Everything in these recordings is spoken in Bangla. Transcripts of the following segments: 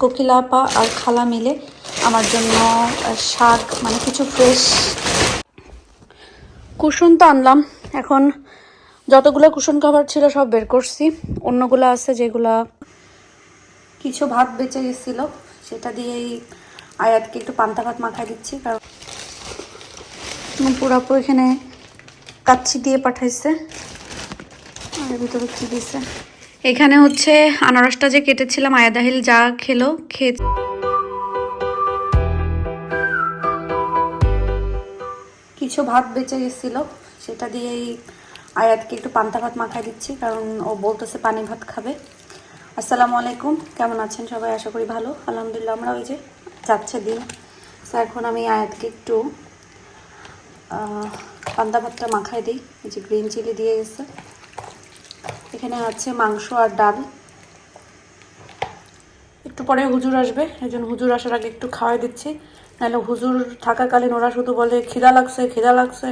কোকিলা আপা আর খালা মিলে আমার জন্য শাক মানে কিছু ফ্রেশ কুশন তো আনলাম। এখন যতগুলো কুশন কভার ছিল সব বের করছি। অন্যগুলো আছে যেগুলা কিছু ভাত বেঁচে গেছিল, সেটা দিয়েই আয়াতকে একটু পান্তা ভাত মাখাই দিচ্ছি। কারণ পুরাপু এখানে কাচ্ছি দিয়ে পাঠাইছে। আর ভিতরে কি দিছে? এখানে হচ্ছে আনারসটা যে কেটেছিলাম আয়াদাহিল যা খেলো, খেয়ে কিছু ভাত বেঁচে গেছিল, সেটা দিয়েই আয়াতকে একটু পান্তা ভাত মাখাই দিচ্ছি, কারণ ও বলতেছে পানি ভাত খাবে। আসসালামু আলাইকুম, কেমন আছেন সবাই? আশা করি ভালো। আলহামদুলিল্লাহ আমরা ওই যে যাচ্ছে দিন। স্যার, এখন আমি আয়াতকে একটু পান্তা ভাতটা মাখাই দিই। এই যে গ্রিন চিলি দিয়ে গেছে। এখানে আছে মাংস আর ডাল। একটু পরে হুজুর আসবে এই জন্য হুজুর আসার আগে একটু খাওয়াই দিচ্ছি। নাহলে হুজুর থাকাকালীন ওরা শুধু বলে খিদা লাগছে খিদা লাগছে।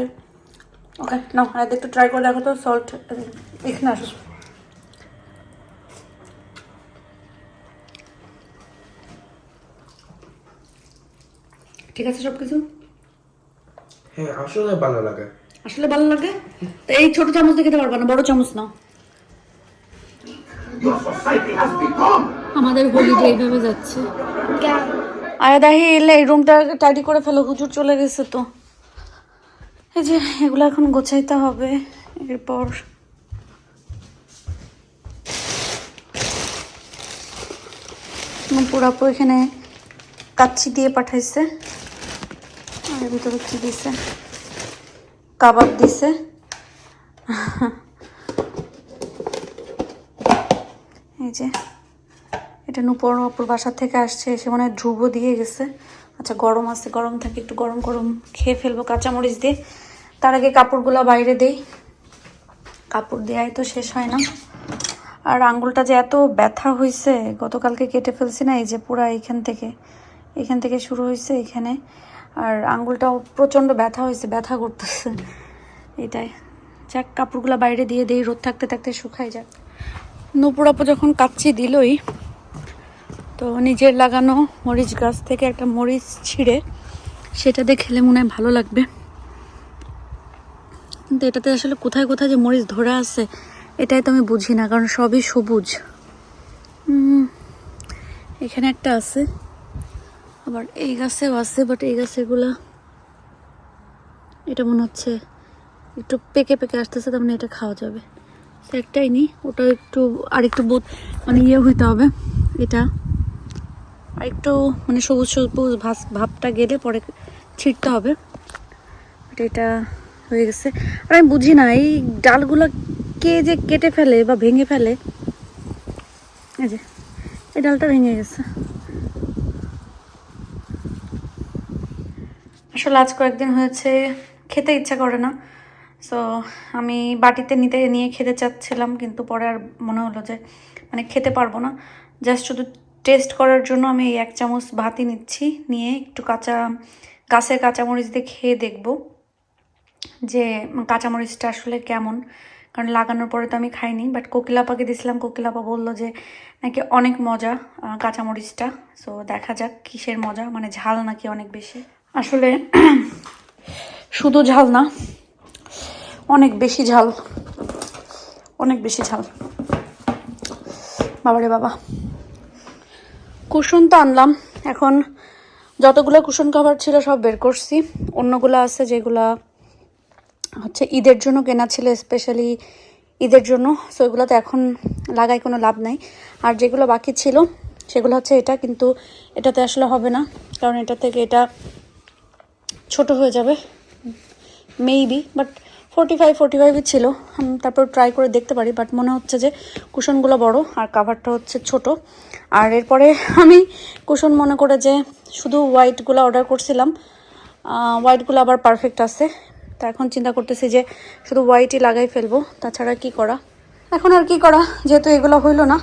ওকে না আয়াত একটু ট্রাই করে দেখো তো সল্ট এখানে আসো। ঠিক আছে সব কিছু হ্যাঁ আসলে ভালো লাগে। আসলে ভালো লাগে? তো এই ছোট চামচ দিয়ে খেতে পারবা না বড় চামচ নাও। আমাদের হোলিডে এইভাবে যাচ্ছে। আয়া দাহি এলে এই রুমটা টাইডি করে ফেলো হুজুর চলে গেছে তো। এই যে এগুলো এখন গোছাইতে হবে এরপর। পুরাপু এখানে কাচ্চি দিয়ে পাঠাইছে। আর এর ভিতরে কি দিছে? কাবাব দিছে। যে এটা নুপুর অপুর বাসা থেকে আসছে, এসে মনে ধ্রুব দিয়ে গেছে। আচ্ছা গরম আছে, গরম থাকে, একটু গরম গরম খেয়ে ফেলব কাঁচামরিচ দিয়ে। তার আগে কাপড়গুলো বাইরে দেই। কাপড় দেওয়াই তো শেষ হয় না। আর আঙ্গুলটা যে এত ব্যথা হয়েছে গতকালকে কেটে ফেলছি না, এই যে পুরা এখান থেকে এখান থেকে শুরু হয়েছে এখানে। আর আঙ্গুলটাও প্রচণ্ড ব্যথা হয়েছে ব্যথা করতেছে। এটাই। যাক, কাপড়গুলো বাইরে দিয়ে দিই, রোদ থাকতে থাকতে শুকাই যাক। নুপুরাপু যখন কাচ্চি দিলই, তো নিজের লাগানো মরিচ গাছ থেকে একটা মরিচ ছিঁড়ে সেটা দিয়ে খেলে মনে হয় ভালো লাগবে। কিন্তু এটাতে আসলে কোথায় কোথায় যে মরিচ ধরে আছে, এটাই তো আমি বুঝি না, কারণ সবই সবুজ। এখানে একটা আছে, আবার এই গাছেও আছে বাট এই গাছেগুলা এটা মনে হচ্ছে একটু পেকে পেকে আসতেছে, তার মানে এটা খাওয়া যাবে। একটাই নি। ওটা একটু আর একটু বোধ মানে ইয়ে হইতে হবে। এটা আর একটু মানে সবুজ সবুজ ভাস, ভাবটা গেলে পরে ছিটতে হবে। এটা হয়ে গেছে। আর আমি বুঝি না, এই ডালগুলো কে যে কেটে ফেলে বা ভেঙে ফেলে। এই যে, এই ডালটা ভেঙে গেছে। আসলে আজ কয়েকদিন হয়েছে, খেতে ইচ্ছা করে না। সো আমি বাটিতে নিতে নিয়ে খেতে চাচ্ছিলাম, কিন্তু পরে আর মনে হলো যে মানে খেতে পারব না। জাস্ট শুধু টেস্ট করার জন্য আমি এক চামচ ভাতই নিচ্ছি, নিয়ে একটু কাঁচা, গাছের কাঁচামরিচ দিয়ে খেয়ে দেখব যে, কাঁচামরিচটা আসলে কেমন। কারণ লাগানোর পরে তো আমি খাইনি বাট কোকিলাপাকে দিয়েছিলাম কোকিলাপা বলল যে, নাকি অনেক মজা কাঁচামরিচটা। সো দেখা যাক কিসের মজা মানে ঝাল নাকি অনেক বেশি। আসলে, শুধু ঝাল না অনেক বেশি ঝাল। অনেক বেশি ঝাল। বাবারে বাবা। কুসুন তো আনলাম। এখন যতগুলো কুসুন খাবার ছিল সব বের করছি। অন্যগুলো আছে যেগুলা হচ্ছে ঈদের জন্য কেনা ছিল স্পেশালি ঈদের জন্য। সো এগুলো তো এখন লাগাই কোনো লাভ নাই। আর যেগুলো বাকি ছিল, সেগুলো হচ্ছে এটা। কিন্তু এটাতে আসলে হবে না। কারণ এটা থেকে এটা ছোট হয়ে যাবে। Maybe but forty five forty ফাইভই ছিল তারপর ট্রাই করে দেখতে পারি বাট মনে হচ্ছে যে কুশনগুলো বড় আর কাভারটা হচ্ছে ছোট। আর এরপরে আমি কুশন মনে করে যে শুধু হোয়াইটগুলো অর্ডার করছিলাম হোয়াইটগুলো আবার পারফেক্ট আছে। তা এখন চিন্তা করতেছি যে শুধু হোয়াইটই লাগাই ফেলব, তাছাড়া কি করা? এখন আর কি করা? যেহেতু এগুলো হইল না,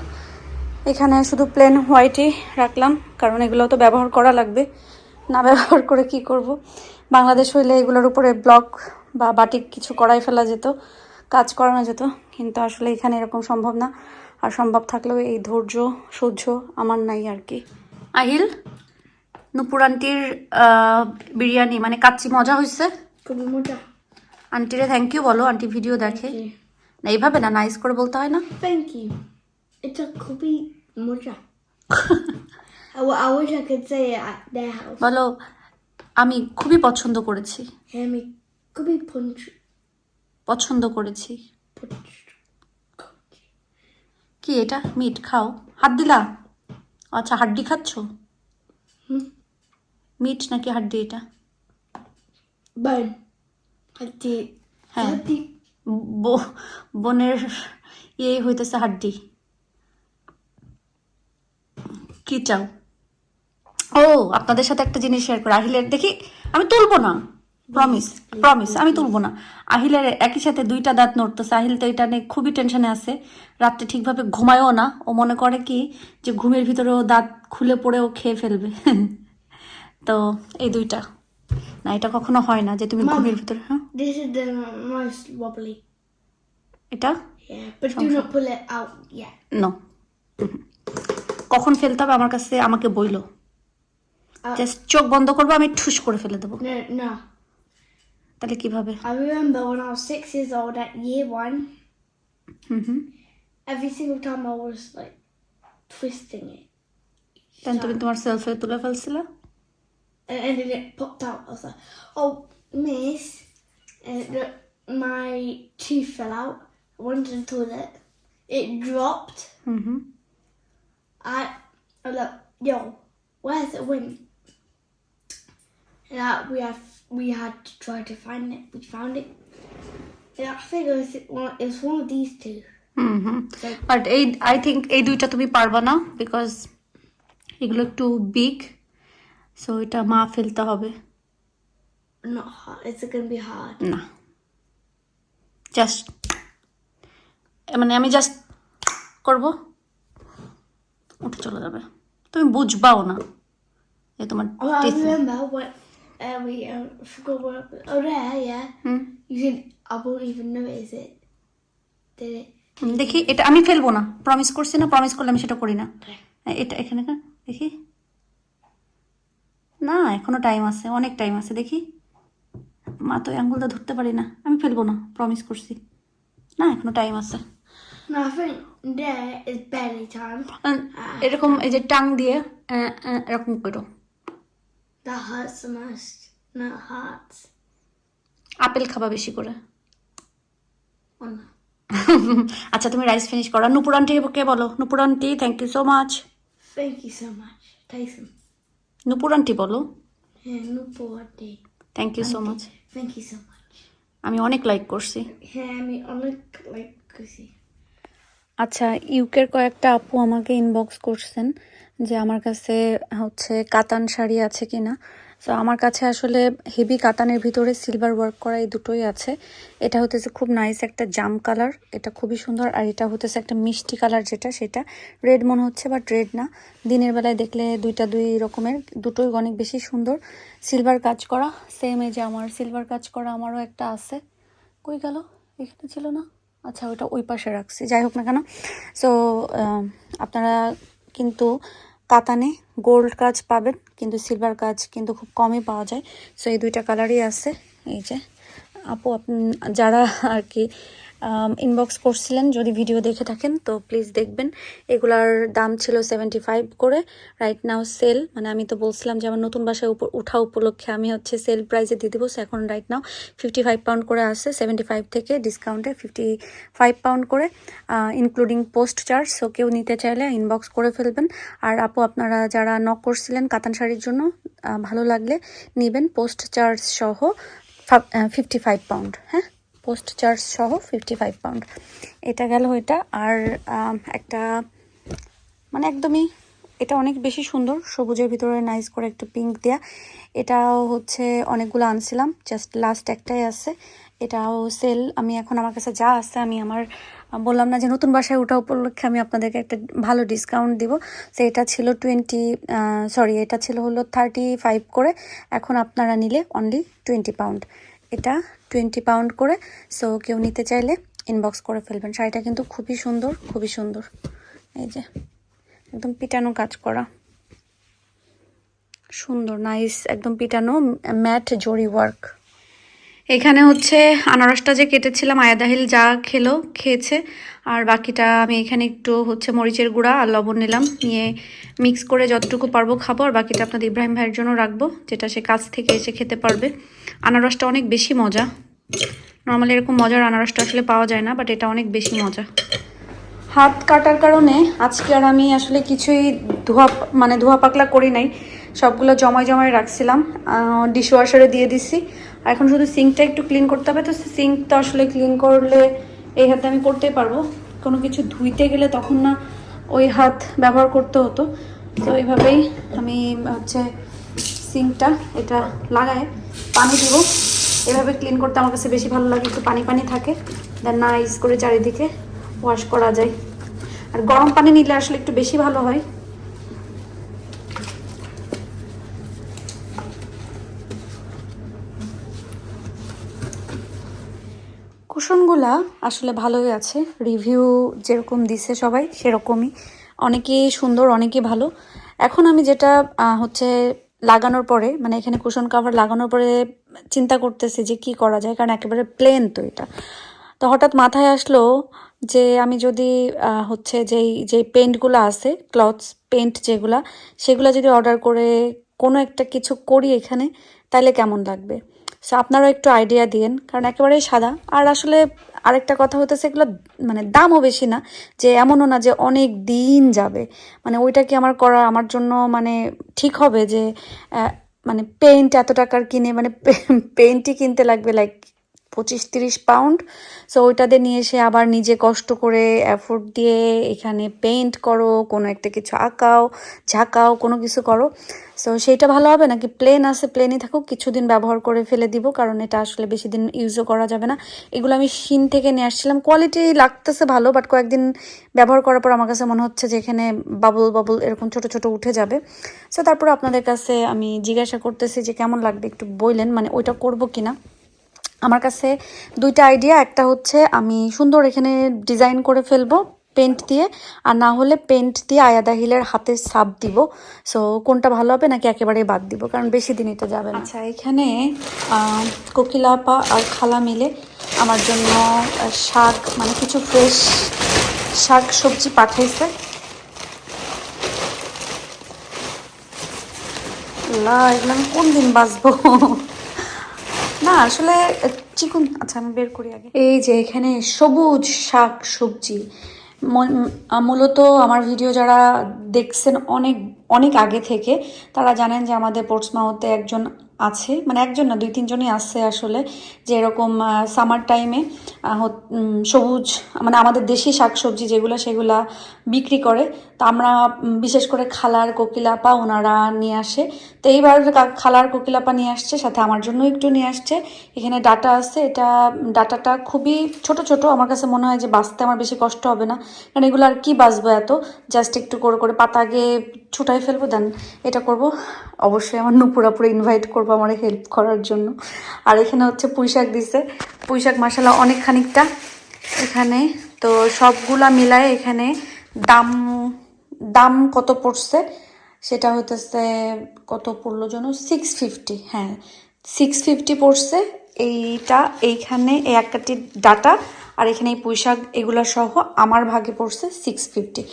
এখানে শুধু প্লেন হোয়াইটই রাখলাম, কারণ এগুলো তো ব্যবহার করা লাগবে। না ব্যবহার করে কি করব? বাংলাদেশ হইলে এগুলোর উপরে ব্লক বা বাটিক কিছু করাই ফেলা যেত কাজ করানো যেত। কিন্তু আসলে এখানে এরকম সম্ভব না। আর সম্ভব থাকলেও এই ধৈর্য সহ্য আমার নাই আর কি। আহিল নুপুর আন্টির বিরিয়ানি মানে কাচ্চি মজা হয়েছে খুবই মোটা আন্টিরে থ্যাংক ইউ বলো আন্টি ভিডিও দেখে। না এইভাবে না নাইস করে বলতে হয় না? থ্যাংক ইউ এটা খুবই মজা। I wish I could say it at their house. বলো আমি খুবই পছন্দ করেছি। Hear me? খুবই পছন্দ করেছি। কি এটা? মিট খাও। হাত দিলা? আচ্ছা হাড্ডি খাচ্ছ? মিট নাকি হাড্ডি এটা. হাড্ডি। হ্যাঁ। বোনের ইয়ে হইতেছে হাড্ডি। কি চাও? ও আপনাদের সাথে একটা জিনিস শেয়ার করে। আহিলের দেখি আমি তুলবো না। প্রমিস প্রমিস আমি তুলবো না। আহিলের একই সাথে দুইটা দাঁত নড়তেছে। আহিল তো এটা নিয়ে খুবই টেনশনে আছে। রাত্রে ঠিকভাবে ঘুমায়ও না। ও মনে করে কি যে ঘুমের ভিতরে ও দাঁত খুলে পড়ে ও খেয়ে ফেলবে। তো এই দুইটা। না এটা কখনো হয় না যে তুমি ঘুমের ভিতরে হ্যাঁ. এটা? নো কখন ফেলতে হবে? আমার কাছে আমাকে বইলো। জাস্ট চোখ বন্ধ করবো আমি ঠুস করে ফেলে দেবো No, no. তাহলে কিভাবে I remember when I was six years old at year one, hmm hmm every single time I was like twisting it. তাই তুমি তোমার সেলফে তুলে ফেলছিলে and, and then it popped out. I was like, "Oh, miss, uh, the, my tooth fell out. I went to the toilet. It dropped. Hmm hmm I, I was like, yo, where's it went? Uh, we have we had to try to find it. We found it. And I think it was one. It was one of these two. Hmm but এই আই থিঙ্ক এই দুইটা তুমি পারবা না বিকজ এগুলো একটু বিগ সো এটা মা ফেলতে হবে Not hard. It's gonna be hard. না জাস্ট মানে আমি জাস্ট করব উঠে চলে যাবে তুমি বুঝবাও না এই তোমার Oh, I remember what uh, we uh, forgot what. Oh, there, yeah. Hmm You said I won't even notice it. Did it? হুম, দেখি এটা আমি ফেলব না প্রমিস করছি না প্রমিস করলে আমি সেটা করি না হ্যাঁ, এটা এখানে দেখি না এখনও টাইম আছে অনেক টাইম আছে দেখি মা তো এই আঙ্গুলটা ধরতে পারি না আমি ফেলব না প্রমিস করছি না এখনও টাইম আছে No, I think there is barely time. আহ, এরকম এই যে টাং দিয়ে আহ, আহ, এরকম করো the most. No, it hurts. Apple খাবা বেশি করে আচ্ছা তুমি রাইস ফিনিশ করো নুপুর আন্টি কে বলো Nupur aunty thank you so much Thank you so much. Tyson. Nupur aunty বলো Yeah, no body. Thank you so much thank you so much. আমি অনেক লাইক করছি হ্যাঁ আমি অনেক লাইক করছি আচ্ছা ইউকের কয়েকটা আপু আমাকে ইনবক্স করছেন যে আমার কাছে হচ্ছে কাতান শাড়ি আছে কি না সো আমার কাছে আসলে হেভি কাতানের ভিতরে সিলভার ওয়ার্ক করা এই দুটোই আছে। এটা হতেছে খুব নাইস একটা জাম কালার এটা খুবই সুন্দর। আর এটা হতেছে একটা মিষ্টি কালার যেটা, সেটা রেড মনে হচ্ছে বাট রেড না। দিনের বেলায় দেখলে দুইটা দুই রকমের, দুটোই অনেক বেশি সুন্দর। সিলভার কাজ করা সেম এই যে আমার সিলভার কাজ করা আমারও একটা আছে। কই গেল? এখানে ছিল না? আচ্ছা ওটা ওই পাশে রাখছি। যাই হোক না কেন। সো আপনারা কিন্তু কাতানে গোল্ড কাজ পাবেন, কিন্তু সিলভার কাজ কিন্তু খুব কমই পাওয়া যায়। সো এই দুইটা কালারই আছে। এই যে, আপু, আপনি, যারা আর কি ইনবক্স করছিলেন, যদি ভিডিও দেখে থাকেন, তো প্লিজ দেখবেন। এগুলার দাম ছিল সেভেন্টি ফাইভ করে। রাইট নাও সেল মানে আমি তো বলছিলাম যে আমার নতুন বাসায় উপর উঠা উপলক্ষে আমি হচ্ছে সেল প্রাইসে দিয়ে দেবো। এখন right now fifty five pound করে আসছে সেভেন্টি ফাইভ থেকে ডিসকাউন্টে ফিফটি ফাইভ পাউন্ড করে ইনক্লুডিং পোস্ট চার্জ সো কেউ নিতে চাইলে ইনবক্স করে ফেলবেন। আর আপু, আপনারা যারা নক করছিলেন কাতান শাড়ির জন্য ভালো লাগলে নেবেন। পোস্ট চার্জ সহ ফিফটি ফাইভ পাউন্ড হ্যাঁ? পোস্ট চার্জ সহ ফিফটি ফাইভ পাউন্ড এটা গেল এটা, আর একটা মানে একদমই এটা অনেক বেশি সুন্দর, সবুজের ভিতরে নাইস করে একটু পিঙ্ক দেয়া। এটাও হচ্ছে অনেকগুলো আনছিলাম জাস্ট লাস্ট একটাই আছে। এটাও সেল আমি এখন আমার কাছে যা আছে আমি আমার, বললাম না যে নতুন বাসায় ওঠা উপলক্ষে আমি আপনাদেরকে একটা ভালো ডিসকাউন্ট দিব। সে এটা ছিল টোয়েন্টি সরি এটা ছিল হলো থার্টি ফাইভ করে, এখন আপনারা নিলে অনলি টোয়েন্টি পাউন্ড এটা টোয়েন্টি পাউন্ড করে সো কেউ নিতে চাইলে ইনবক্স করে ফেলবেন। শাড়িটা কিন্তু খুবই সুন্দর খুবই সুন্দর। এই যে, একদম পিটানো কাজ করা। সুন্দর নাইস একদম পিটানো ম্যাট জরি ওয়ার্ক এখানে হচ্ছে আনারসটা যে কেটেছিলাম আয়াদাহিল যা খেলো, খেয়েছে। আর বাকিটা আমি এখানে একটু হচ্ছে মরিচের গুঁড়া আর লবণ নিলাম। নিয়ে মিক্স করে যতটুকু পারব খাব। আর বাকিটা আপনাদের ইব্রাহিম ভাইয়ের জন্য রাখব, যেটা সে কাছ থেকে এসে খেতে পারবে। আনারসটা অনেক বেশি মজা। নর্মালি এরকম মজার আনারসটা আসলে পাওয়া যায় না বাট এটা অনেক বেশি মজা। হাত কাটার কারণে আজকে আর আমি আসলে কিছুই ধোয়া মানে ধোয়া পাকলা করি নাই। সবগুলো জমায় জমায় রাখছিলাম। ডিশ ওয়াশারে দিয়ে দিছি। আর এখন শুধু সিঙ্কটা একটু ক্লিন করতে হবে। তো সিঙ্কটা আসলে ক্লিন করলে এই হাতে আমি করতেই পারব। কোনো কিছু ধুইতে গেলে তখন না ওই হাত ব্যবহার করতে হতো। তো এইভাবেই আমি হচ্ছে সিঙ্কটা এটা লাগায় পানি দিব। এভাবে ক্লিন করতে আমার কাছে বেশি ভালো লাগে, একটু পানি পানি থাকে। দেন নাইস করে চারিদিকে ওয়াশ করা যায়। আর গরম পানি নিলে আসলে একটু বেশি ভালো হয়। কুশনগুলা আসলে ভালোই আছে। রিভিউ যেরকম দিছে সবাই, সেরকমই। অনেকেই সুন্দর, অনেকেই ভালো। এখন আমি যেটা হচ্ছে লাগানোর পরে মানে এখানে কুশন কাভার লাগানোর পরে চিন্তা করতেছি যে কি করা যায়, কারণ একেবারে প্লেন তো এটা। তো হঠাৎ মাথায় আসলো যে আমি যদি হচ্ছে যেই যে পেন্টগুলো আছে ক্লথস পেন্ট যেগুলা, সেগুলো যদি অর্ডার করে কোনো একটা কিছু করি এখানে, তাহলে কেমন লাগবে? সো আপনারাও একটু আইডিয়া দিন কারণ একেবারেই সাদা। আর আসলে আরেকটা কথা হতেছে এগুলো মানে দামও বেশি না, যে এমনও না যে অনেক দিন যাবে। মানে ওইটা কি আমার করা, আমার জন্য মানে ঠিক হবে যে মানে পেইন্ট এত টাকার কিনে মানে পেইন্টই কিনতে লাগবে লাইক পঁচিশ তিরিশ পাউন্ড সো ওইটাতে নিয়ে এসে আবার নিজে কষ্ট করে এফোর্ট দিয়ে এখানে পেইন্ট করো, কোনো একটা কিছু আঁকাও, ঝাঁকাও, কোনো কিছু করো। সো সেইটা ভালো হবে নাকি? প্লেন আছে প্লেনই থাকুক। কিছুদিন ব্যবহার করে ফেলে দিব, কারণ এটা আসলে বেশি দিন ইউজও করা যাবে না। এগুলো আমি শিন থেকে নিয়ে আসছিলাম। কোয়ালিটি লাগতেছে ভালো বাট কয়েকদিন ব্যবহার করার পর আমার কাছে মনে হচ্ছে যে এখানে বাবল বাবল এরকম ছোট ছোট উঠে যাবে। সো তারপর আপনাদের কাছে আমি জিজ্ঞাসা করতেছি যে কেমন লাগবে? একটু বললেন মানে ওইটা করব কিনা? আমার কাছে দুইটা আইডিয়া একটা হচ্ছে আমি সুন্দর এখানে ডিজাইন করে ফেলব পেন্ট দিয়ে, আর না হলে পেন্ট দিয়ে আয়াদা হিলের হাতে সাপ দিব। সো কোনটা ভালো হবে নাকি একেবারে বাদ দিব, কারণ বেশি দিন এটা যাবে আচ্ছা এখানে কোকিলাপা আর খালা মিলে আমার জন্য শাক মানে কিছু ফ্রেশ শাক সবজি পাঠাইছে। এগুলো আমি কোন দিন বাঁচবো? না, আসলে চিকুন আচ্ছা আমি বের করি আগে। এই যে, এখানে সবুজ শাক সবজি। মূলত আমার ভিডিও যারা দেখছেন অনেক অনেক আগে থেকে। তারা জানেন যে আমাদের পোর্টসমাউথে একজন আছে মানে একজন না, দুই, তিনজনই আছে আসলে, যে এরকম সামার টাইমে সবুজ মানে আমাদের দেশি শাকসবজি যেগুলো সেগুলা বিক্রি করে। তো আমরা বিশেষ করে খালার কোকিলাপা ওনারা নিয়ে আসে। তো এইবার খালার কোকিলাপা নিয়ে আসছে, সাথে আমার জন্য একটু নিয়ে আসছে। এখানে ডাটা আছে, এটা, ডাটাটা খুবই ছোট ছোট। আমার কাছে মনে হয় যে বাঁচতে আমার বেশি কষ্ট হবে না। কারণ এগুলো আর কি বাঁচবো এত? জাস্ট একটু করে করে পাতা আগে ছুটাই ফেলব দেন এটা করব। অবশ্যই আমার নুপুরাপুরে ইনভাইট করব আমার হেল্প করার জন্য। আর এখানে হচ্ছে পুঁইশাক দিছে। পুঁইশাক মশালা অনেক খানিকটা এখানে। তো সবগুলা মিলায় এখানে দাম দাম কত পড়ছে? সেটা হতেছে কত পড়ল যেন সিক্স ফিফটি হ্যাঁ সিক্স ফিফটি পড়ছে। এইটা, এইখানে এই একটি ডাটা। আর এখানে এই পুঁইশাক এগুলো সহ আমার ভাগে পড়ছে সিক্স ফিফটি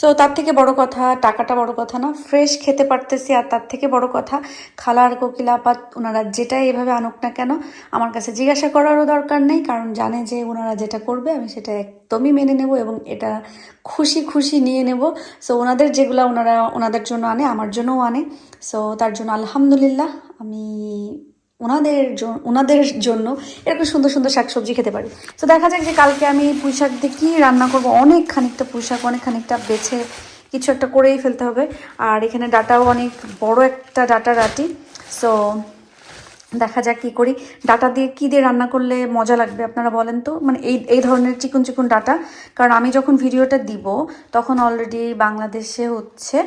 সো তার থেকে বড় কথা, টাকাটা বড় কথা না ফ্রেশ খেতে পারতেছি আর তার থেকে বড় কথা খালা খালার কোকিলাপাত ওনারা যেটা এভাবে আনুক না কেন, আমার কাছে জিজ্ঞাসা করারও দরকার নেই, কারণ জানে যে ওনারা যেটা করবে, আমি সেটা একদমই মেনে নেব এবং এটা খুশি খুশি নিয়ে নেব। সো ওনাদের যেগুলো ওনারা ওনাদের জন্য আনে, আমার জন্যও আনে। সো তার জন্য আলহামদুলিল্লাহ, আমি ওনাদের ওনাদের জন্য এরকম সুন্দর সুন্দর শাকসবজি খেতে পারি। তো দেখা যাক যে কালকে আমি পুঁই শাক দিয়ে কী রান্না করব। অনেক খানিকটা পুঁই শাক অনেক খানিকটা বেছে কিছু একটা করেই ফেলতে হবে। আর এখানে ডাটাও অনেক বড় একটা ডাটা রাটি সো দেখা যাক কী করি। ডাটা দিয়ে কী দিয়ে রান্না করলে মজা লাগবে আপনারা বলেন তো? মানে এই এই ধরনের চিকুন চিকুন ডাটা। কারণ আমি যখন ভিডিওটা দিব, তখন অলরেডি বাংলাদেশে হচ্ছে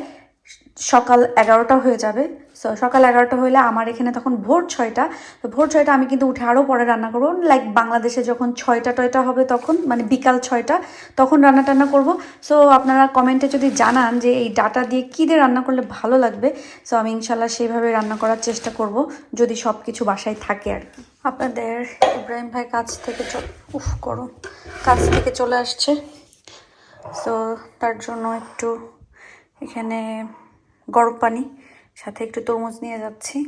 সকাল এগারোটা হয়ে যাবে। সো সকাল এগারোটা হইলে আমার এখানে তখন ভোর ছয়টা। তো ভোর ছয়টা আমি কিন্তু উঠে আরও পরে রান্না করব। লাইক বাংলাদেশে যখন ছয়টা টয়টা হবে তখন মানে বিকাল ছয়টা, তখন রান্না টান্না করব। সো আপনারা কমেন্টে যদি জানান যে এই ডাটা দিয়ে কী দিয়ে রান্না করলে ভালো লাগবে সো আমি ইনশাল্লাহ সেইভাবে রান্না করার চেষ্টা করব, যদি সব কিছু বাসায় থাকে আর কি। আপনাদের ইব্রাহিম ভাই কাজ থেকে উফ করো কাজ থেকে চলে আসছে। সো তার জন্য একটু এখানে গরম পানি। সাথে একটু তরমুজ নিয়ে যাচ্ছি।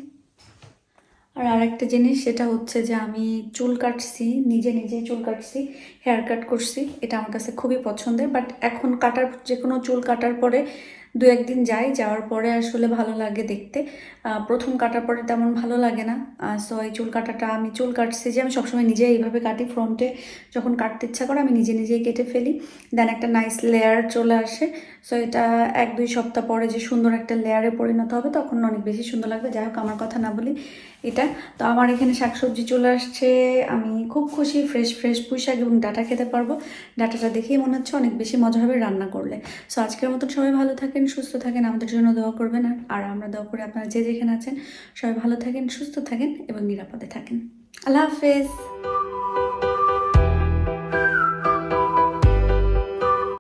আর আরেকটা জিনিস, সেটা হচ্ছে যে আমি চুল কাটছি, নিজে নিজেই চুল কাটছি হেয়ার কাট করছি, এটা আমার কাছে খুবই পছন্দের বাট এখন কাটার যে কোনো চুল কাটার পরে দু একদিন যাই, যাওয়ার পরে আসলে ভালো লাগে দেখতে। প্রথম কাটার পরে তেমন ভালো লাগে না। সো এই চুল কাটাটা আমি, চুল কাটছি যে আমি সবসময় নিজে এইভাবে কাটি। ফ্রন্টে যখন কাটতে ইচ্ছা করে আমি নিজে নিজেই কেটে ফেলি। দেন একটা নাইস লেয়ার চলে আসে। সো এটা এক দুই সপ্তাহ পরে যে সুন্দর একটা লেয়ারে পরিণত হবে, তখন অনেক বেশি সুন্দর লাগবে। যাই হোক, আমার কথা না বলি এটা। তো আমার এখানে শাকসবজি চলে আসছে। আমি খুব খুশি ফ্রেশ ফ্রেশ পুঁই শাক এবং ডাটা খেতে পারব। ডাটাটা দেখেই মনে হচ্ছে অনেক বেশি মজা হবে রান্না করলে। সো আজকের মতন সবাই ভালো থাকেন। সুস্থ থাকেন, আমাদের জন্য দোয়া করবেন। আর আমরা দোয়া করে আপনারা যে যেখানে আছেন, সবাই ভালো থাকেন, সুস্থ থাকেন এবং নিরাপদে থাকেন। আল্লাহ হাফেজ।